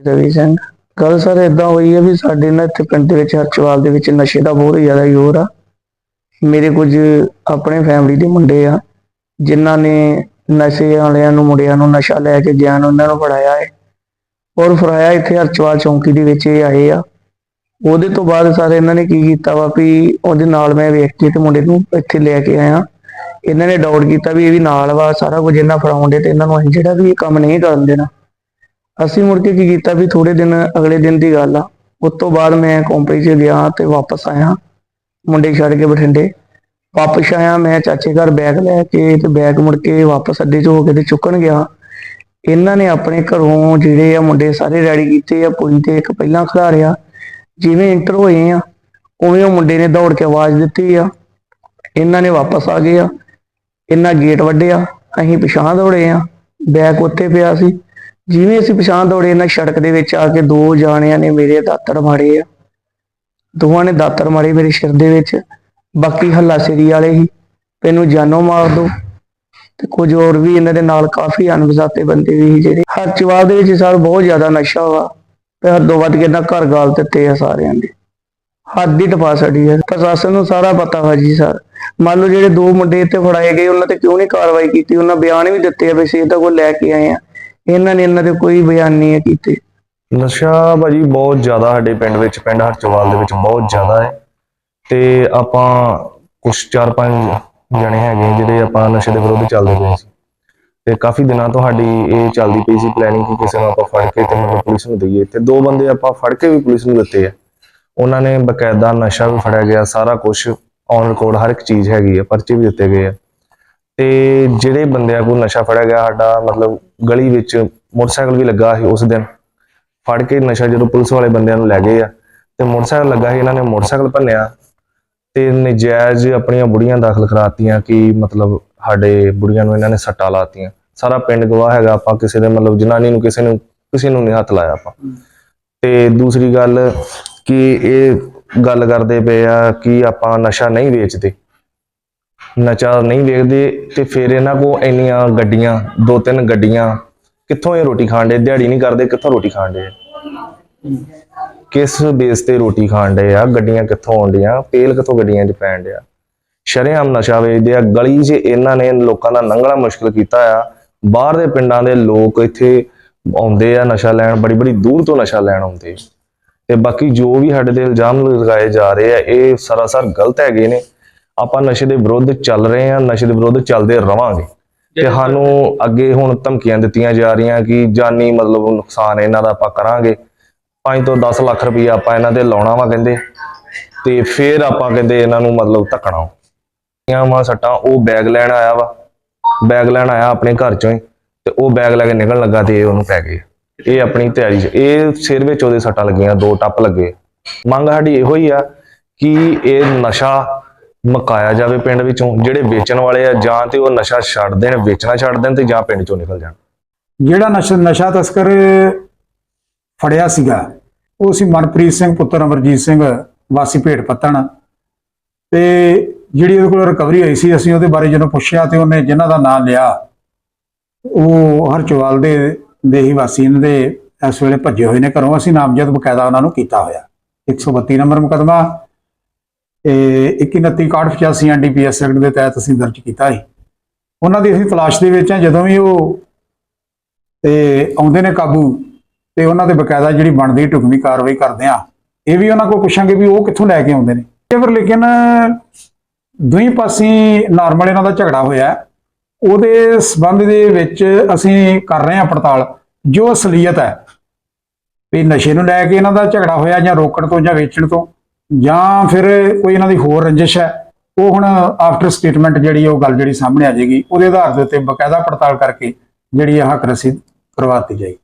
ਰਵੀ ਸਿੰਘ। ਗੱਲ ਸਰ ਇਦਾਂ ਹੋਈ ਹੈ ਵੀ ਸਾਡੇ ਨਾ ਇੱਥੇ ਪਿੰਡ ਦੇ ਵਿੱਚ, ਹਰਚਵਾਲ ਦੇ ਵਿੱਚ ਨਸ਼ੇ ਦਾ ਬਹੁਤ ਜ਼ਿਆਦਾ ਜ਼ੋਰ ਆ। ਮੇਰੇ ਕੁਝ ਆਪਣੇ ਫੈਮਿਲੀ ਦੇ ਮੁੰਡੇ ਆ, ਜਿਨ੍ਹਾਂ ਨੇ ਨਸ਼ੇ ਵਾਲਿਆਂ ਨੂੰ, ਮੁੰਡਿਆਂ ਨੂੰ ਨਸ਼ਾ ਲੈ ਕੇ ਗਿਆਨ ਉਹਨਾਂ ਨੂੰ ਫੜਾਇਆ ਹੈ। ਔਰ ਫੜਾਇਆ ਇੱਥੇ ਹਰਚਵਾਲ ਚੌਂਕੀ ਦੇ ਵਿੱਚ ਇਹ ਆਏ ਆ। ਉਹਦੇ ਤੋਂ ਬਾਅਦ ਸਾਰੇ ਇਹਨਾਂ ਨੇ ਕੀ ਕੀਤਾ ਵਾ ਵੀ ਉਹਦੇ ਨਾਲ ਮੈਂ ਵੇਖ ਕੇ ਤੇ ਮੁੰਡੇ ਨੂੰ ਇੱਥੇ ਲੈ ਕੇ ਆਇਆ। ਇਹਨਾਂ ਨੇ ਡਾਊਟ ਕੀਤਾ ਵੀ ਇਹ ਵੀ ਨਾਲ ਵਾ, ਸਾਰਾ ਕੁਝ ਇਹਨਾਂ ਫੜਾਉਂਦੇ ਤੇ ਇਹਨਾਂ ਨੂੰ ਅਸੀਂ ਜਿਹੜਾ ਵੀ ਇਹ ਕੰਮ ਨਹੀਂ ਕਰਨ ਦੇਣਾ। ਅਸੀਂ ਮੁੜ ਕੇ ਕੀ ਕੀਤਾ ਵੀ ਥੋੜੇ ਦਿਨ ਅਗਲੇ ਦਿਨ ਦੀ ਗੱਲ ਆ। ਉਸ ਤੋਂ ਬਾਅਦ ਮੈਂ ਕੰਪਨੀ 'ਚ ਗਿਆ ਤੇ ਵਾਪਸ ਆਇਆ, ਮੁੰਡੇ ਛੱਡ ਕੇ ਬਠਿੰਡੇ। ਵਾਪਸ ਆਇਆ, ਮੈਂ ਚਾਚੇ ਘਰ ਬੈਗ ਲੈ ਕੇ ਤੇ ਬੈਗ ਮੁੜ ਕੇ ਵਾਪਸ ਅੱਡੇ 'ਚ ਹੋ ਕੇ ਤੇ ਚੁੱਕਣ ਗਿਆ। ਇਹਨਾਂ ਨੇ ਆਪਣੇ ਘਰੋਂ ਜਿਹੜੇ ਆ ਮੁੰਡੇ ਸਾਰੇ ਰੈਡੀ ਕੀਤੇ ਆ ਪੁਲੀ ਤੇ ਇੱਕ ਪਹਿਲਾਂ ਖਿਲਾਰਿਆ ਜਿਵੇਂ ਇੰਟਰ ਹੋਏ ਆ, ਉਵੇਂ ਉਹ ਮੁੰਡੇ ਨੇ ਦੌੜ ਕੇ ਆਵਾਜ਼ ਦਿੱਤੀ ਆ। ਇਹਨਾਂ ਨੇ ਵਾਪਸ ਆ ਗਏ ਆ। ਇਹਨਾਂ ਗੇਟ ਵੱਢਿਆ। ਅਸੀਂ ਪਿਛਾਂ ਦੌੜੇ ਆ। ਬੈਗ ਉੱਤੇ ਪਿਆ ਸੀ। ਜਿਵੇਂ ਅਸੀਂ ਪਛਾਣ ਦੌੜੇ, ਇਹਨਾਂ ਸੜਕ ਦੇ ਵਿੱਚ ਆ ਕੇ ਦੋ ਜਾਣਿਆਂ ਨੇ ਮੇਰੇ ਦਾਤਰ ਮਾਰੇ ਆ। ਦੋਵਾਂ ਨੇ ਦਾਤਰ ਮਾਰੇ ਮੇਰੇ ਸਿਰ ਦੇ ਵਿੱਚ। ਬਾਕੀ ਹੱਲਾ ਸਿਰੀ ਵਾਲੇ ਹੀ ਤੈਨੂੰ ਜਾਨੋਂ ਮਾਰ ਦੋ। ਤੇ ਕੁਝ ਹੋਰ ਵੀ ਇਹਨਾਂ ਦੇ ਨਾਲ ਕਾਫੀ ਅਣਪਛਾਤੇ ਬੰਦੇ ਵੀ ਸੀ ਜਿਹੜੇ ਹਰਚਵਾਲ ਦੇ ਵਿੱਚ ਸਰ ਬਹੁਤ ਜ਼ਿਆਦਾ ਨਸ਼ਾ ਵਾ, ਤੇ ਹੱਦੋਂ ਵੱਧ ਕੇ ਨਾ ਘਰ ਗਾਲ ਦਿੱਤੇ ਆ ਸਾਰਿਆਂ ਦੇ। ਹੱਦ ਹੀ ਟਪਾ ਛੱਡੀ ਹੈ ਪ੍ਰਸ਼ਾਸਨ ਨੂੰ ਸਾਰਾ ਪਤਾ ਵਾ ਜੀ ਸਰ। ਮੰਨ ਲਓ ਜਿਹੜੇ ਦੋ ਮੁੰਡੇ ਇੱਥੇ ਫੜਾਏ ਗਏ, ਉਹਨਾਂ ਤੇ ਕਿਉਂ ਨਹੀਂ ਕਾਰਵਾਈ ਕੀਤੀ? ਉਹਨਾਂ ਬਿਆਨ ਵੀ ਦਿੱਤੇ ਆ ਵੀ ਅਸੀਂ ਤਾਂ ਕੋਲ ਲੈ ਕੇ ਆਏ ਆ। ਇਹਨਾਂ ਨੇ ਇਹਨਾਂ ਦੇ ਕੋਈ ਬਿਆਨ ਨਹੀਂ ਹੈ ਕੀਤੇ। ਨਸ਼ਾ ਭਾਜੀ ਬਹੁਤ ਜ਼ਿਆਦਾ ਸਾਡੇ ਪਿੰਡ ਵਿੱਚ, ਪਿੰਡ ਹਰਚਵਾਲ ਦੇ ਵਿੱਚ ਬਹੁਤ ਜ਼ਿਆਦਾ ਹੈ। ਤੇ ਆਪਾਂ ਕੁਝ ਚਾਰ ਪੰਜ ਜਣੇ ਹੈਗੇ ਜਿਹੜੇ ਆਪਾਂ ਨਸ਼ੇ ਦੇ ਵਿਰੁੱਧ ਚੱਲਦੇ ਪਏ ਸੀ। ਤੇ ਕਾਫੀ ਦਿਨਾਂ ਤੋਂ ਸਾਡੀ ਇਹ ਚੱਲਦੀ ਪਈ ਸੀ ਪਲੈਨਿੰਗ ਕਿ ਕਿਸੇ ਨੂੰ ਆਪਾਂ ਫੜ ਕੇ ਤੇ ਮਤਲਬ ਪੁਲਿਸ ਨੂੰ ਦਈਏ। ਤੇ ਦੋ ਬੰਦੇ ਆਪਾਂ ਫੜ ਕੇ ਵੀ ਪੁਲਿਸ ਨੂੰ ਦਿੱਤੇ ਆ। ਉਹਨਾਂ ਨੇ ਬਕਾਇਦਾ ਨਸ਼ਾ ਵੀ ਫੜਿਆ ਗਿਆ, ਸਾਰਾ ਕੁਝ ਔਨ ਰਿਕਾਰਡ ਹਰ ਇੱਕ ਚੀਜ਼ ਹੈਗੀ ਆ, ਪਰਚੇ ਵੀ ਦਿੱਤੇ ਗਏ ਆ। ਤੇ ਜਿਹੜੇ ਬੰਦਿਆਂ ਕੋਲ ਨਸ਼ਾ ਫੜਿਆ ਗਿਆ, ਸਾਡਾ ਮਤਲਬ ਗਲੀ ਵਿੱਚ ਮੋਟਰਸਾਈਕਲ ਵੀ ਲੱਗਾ ਸੀ ਉਸ ਦਿਨ। ਫੜ ਕੇ ਨਸ਼ਾ ਜਦੋਂ ਪੁਲਿਸ ਵਾਲੇ ਬੰਦਿਆਂ ਨੂੰ ਲੈ ਗਏ ਆ, ਤੇ ਮੋਟਰਸਾਈਕਲ ਲੱਗਾ ਸੀ, ਇਹਨਾਂ ਨੇ ਮੋਟਰਸਾਈਕਲ ਭੰਨਿਆ ਤੇ ਨਜਾਇਜ਼ ਆਪਣੀਆਂ ਬੁੜੀਆਂ ਦਾਖਲ ਕਰਾਤੀਆਂ ਕਿ ਮਤਲਬ ਸਾਡੇ ਬੁੜੀਆਂ ਨੂੰ ਇਹਨਾਂ ਨੇ ਸੱਟਾਂ ਲਾਤੀਆਂ। ਸਾਰਾ ਪਿੰਡ ਗਵਾਹ ਹੈਗਾ ਆਪਾਂ, ਕਿਸੇ ਦੇ ਮਤਲਬ ਜਨਾਨੀ ਨੂੰ, ਕਿਸੇ ਨੂੰ ਕਿਸੇ ਨੂੰ ਨਹੀਂ ਹੱਥ ਲਾਇਆ ਆਪਾਂ। ਤੇ ਦੂਸਰੀ ਗੱਲ ਕਿ ਇਹ ਗੱਲ ਕਰਦੇ ਪਏ ਆ ਕਿ ਆਪਾਂ ਨਸ਼ਾ ਨਹੀਂ ਵੇਚਦੇ। ਨਸ਼ਾ ਨਹੀਂ ਵੇਖਦੇ ਤੇ ਫਿਰ ਇਹਨਾਂ ਕੋ ਇੰਨੀਆਂ ਗੱਡੀਆਂ, ਦੋ ਤਿੰਨ ਗੱਡੀਆਂ, ਕਿੱਥੋਂ ਇਹ ਰੋਟੀ ਖਾਣ ਦੇ ਦਿਹਾੜੀ ਨਹੀਂ ਕਰਦੇ, ਕਿੱਥੋਂ ਰੋਟੀ ਖਾਣ ਦੇ ਕਿਸ ਬੇਸ ਤੇ ਰੋਟੀ ਖਾਣ ਦੇ ਆ? ਗੱਡੀਆਂ ਕਿੱਥੋਂ ਆਉਂਦੀਆਂ ਤੇਲ ਕਿੱਥੋਂ ਗੱਡੀਆਂ 'ਚ ਪੈਣ ਡਿਆ? ਸ਼ਰੇਆਮ ਨਸ਼ਾ ਵੇਚਦੇ ਆ। ਗਲੀ 'ਚ ਇਹਨਾਂ ਨੇ ਲੋਕਾਂ ਦਾ ਲੰਘਣਾ ਮੁਸ਼ਕਲ ਕੀਤਾ ਆ। ਬਾਹਰ ਦੇ ਪਿੰਡਾਂ ਦੇ ਲੋਕ ਇੱਥੇ ਆਉਂਦੇ ਆ ਨਸ਼ਾ ਲੈਣ, ਬੜੀ ਬੜੀ ਦੂਰ ਤੋਂ ਨਸ਼ਾ ਲੈਣ ਆਉਂਦੇ। ਤੇ ਬਾਕੀ ਜੋ ਵੀ ਸਾਡੇ ਤੇ ਇਲਜ਼ਾਮ ਲਗਾਏ ਜਾ ਰਹੇ ਆ, ਇਹ ਸਰਾਸਰ ਗਲਤ ਹੈਗੇ ਨੇ। ਆਪਾਂ ਨਸ਼ੇ ਦੇ ਵਿਰੁੱਧ ਚੱਲ ਰਹੇ ਆ ਨਸ਼ੇ ਦੇ ਵਿਰੁੱਧ ਚੱਲਦੇ ਰਵਾਂਗੇ। ਤੇ ਸਾਨੂੰ ਅੱਗੇ ਹੁਣ ਧਮਕੀਆਂ ਦਿੱਤੀਆਂ ਜਾ ਰਹੀਆਂ ਕਿ ਜਾਨੀ ਮਤਲਬ ਨੁਕਸਾਨ ਇਹਨਾਂ ਦਾ ਆਪਾਂ ਕਰਾਂਗੇ। 5 ਤੋਂ 10 ਲੱਖ ਰੁਪਏ ਆਪਾਂ ਇਹਨਾਂ ਤੇ ਲਾਉਣਾ ਵਾ ਕਹਿੰਦੇ। ਤੇ ਫਿਰ ਆਪਾਂ ਕਹਿੰਦੇ ਇਹਨਾਂ ਨੂੰ ਮਤਲਬ ਧੱਕਣਾ। ਆ ਮਾ ਸੱਟਾਂ ਉਹ ਬੈਗ ਲੈਣ ਆਇਆ ਵਾ। ਬੈਗ ਲੈਣ ਆਇਆ ਆਪਣੇ ਘਰ ਚੋਂ ਹੀ। ਤੇ ਉਹ ਬੈਗ ਲੈ ਕੇ ਨਿਕਲਣ ਲੱਗਾ ਤੇ ਇਹ ਉਹਨੂੰ ਪੈ ਗਏ। ਇਹ ਆਪਣੀ ਤਿਆਰੀ 'ਚ ਇਹ ਸਿਰ ਵਿੱਚ ਉਹਦੇ ਸੱਟਾਂ ਲੱਗੀਆਂ ਦੋ ਟੱਪ ਲੱਗੇ। ਮੰਗ ਸਾਡੀ ਇਹੋ ਹੀ ਆ ਕਿ ਇਹ ਨਸ਼ਾ ਮਕਾਇਆ ਜਾਵੇ ਪਿੰਡ ਵਿੱਚੋਂ, ਜਿਹੜੇ ਵੇਚਣ ਵਾਲੇ ਆ, ਜਾਂ ਤੇ ਉਹ ਨਸ਼ਾ ਛੱਡ ਦੇਣ, ਵੇਚਣਾ ਛੱਡ ਦੇਣ ਤੇ ਜਾਂ ਪਿੰਡ ਚੋਂ ਨਿਕਲ ਜਾਣ। ਜਿਹੜਾ ਨਸ਼ਾ ਨਸ਼ਾ ਤਸਕਰ ਫੜਿਆ ਸੀਗਾ, ਉਹ ਸੀ ਮਨਪ੍ਰੀਤ ਸਿੰਘ, ਪੁੱਤਰ ਅਮਰਜੀਤ ਸਿੰਘ, ਵਾਸੀ ਭੇਟ ਪੱਤਣ। ਤੇ ਜਿਹੜੀ ਉਹਦੇ ਕੋਲ ਰਿਕਵਰੀ ਹੋਈ ਸੀ, ਅਸੀਂ ਉਹਦੇ ਬਾਰੇ ਜਦੋਂ ਪੁੱਛਿਆ ਤੇ ਉਹਨੇ ਜਿਨ੍ਹਾਂ ਦਾ ਨਾਮ ਲਿਆ, ਉਹ ਹਰਚਵਾਲ ਦੇ ਦੇ ਹੀ ਵਾਸੀ ਦੇ ਇਸ ਵੇਲੇ ਭੱਜੇ ਹੋਏ ਨੇ ਘਰੋਂ। ਅਸੀਂ ਨਾਮਜ਼ਦ ਬਕਾਇਦਾ ਉਹਨਾਂ ਨੂੰ ਕੀਤਾ ਹੋਇਆ। 132 ਨੰਬਰ ਮੁਕਦਮਾ ਇਹ 2169 ਐਨਡੀਪੀਐਸ ਐਕਟ ਦੇ ਤਹਿਤ ਅਸੀਂ ਦਰਜ ਕੀਤਾ ਸੀ। ਉਹਨਾਂ ਦੀ ਅਸੀਂ ਤਲਾਸ਼ ਦੇ ਵਿੱਚ ਆ ਜਦੋਂ ਵੀ ਉਹ ਤੇ ਆਉਂਦੇ ਨੇ ਕਾਬੂ ਤੇ ਉਹਨਾਂ ਦੇ ਬਕਾਇਦਾ ਜਿਹੜੀ ਬਣਦੀ ਢੁਕਵੀਂ ਕਾਰਵਾਈ ਕਰਦੇ ਆ ਇਹ ਵੀ ਉਹਨਾਂ ਕੋਲ ਪੁੱਛਾਂਗੇ ਵੀ ਉਹ ਕਿੱਥੋਂ ਲੈ ਕੇ ਆਉਂਦੇ ਨੇ। ਤੇ ਫਿਰ ਲੇਕਿਨ ਦੋਹੀਂ ਪਾਸੇ ਨਾਰਮਲ ਇਹਨਾਂ ਦਾ ਝਗੜਾ ਹੋਇਆ ਉਹਦੇ ਸਬੰਧ ਦੇ ਵਿੱਚ ਅਸੀਂ ਕਰ ਰਹੇ ਹਾਂ ਪੜਤਾਲ। ਜੋ ਅਸਲੀਅਤ ਹੈ ਵੀ ਨਸ਼ੇ ਨੂੰ ਲੈ ਕੇ ਇਹਨਾਂ ਦਾ ਝਗੜਾ ਹੋਇਆ ਜਾਂ ਰੋਕਣ ਤੋਂ ਜਾਂ ਵੇਚਣ ਤੋਂ ਜਾਂ ਫਿਰ ਕੋਈ ਇਹਨਾਂ ਦੀ ਹੋਰ ਰੰਜਿਸ਼ ਹੈ, ਉਹ ਹੁਣ ਆਫਟਰ ਸਟੇਟਮੈਂਟ ਜਿਹੜੀ ਉਹ ਗੱਲ ਜਿਹੜੀ ਸਾਹਮਣੇ ਆ ਜਾਏਗੀ, ਉਹਦੇ ਆਧਾਰ ਦੇ ਉੱਤੇ ਬਕਾਇਦਾ ਪੜਤਾਲ ਕਰਕੇ ਜਿਹੜੀ ਇਹ ਹੱਕ ਰਸੀਦ ਕਰਵਾਤੀ ਜਾਏਗੀ।